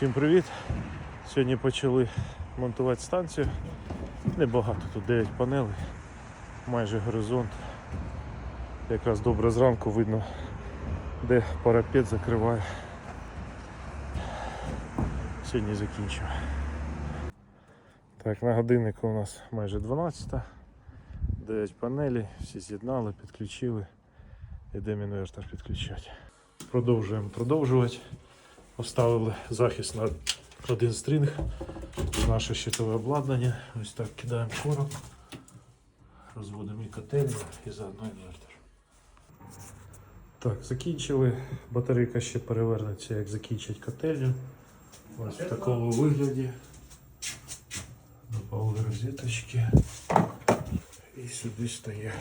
Всім привіт! Сьогодні почали монтувати станцію. Небагато, тут 9 панелей, майже горизонт. Якраз добре зранку видно, де парапет закриває. Сьогодні закінчив. Так, на годиннику у нас майже 12. 9 панелей, всі з'єднали, підключили. Йдемо інвертор підключати. Продовжуємо продовжувати. Поставили захист на один стрінг. Наше щитове обладнання. Ось так кидаємо короб, розводимо і котельню і заодно інвертор. Так, закінчили. Батарейка ще перевернеться, як закінчить котельню. Ось в такому вигляді. Допали розеточки. І сюди стає.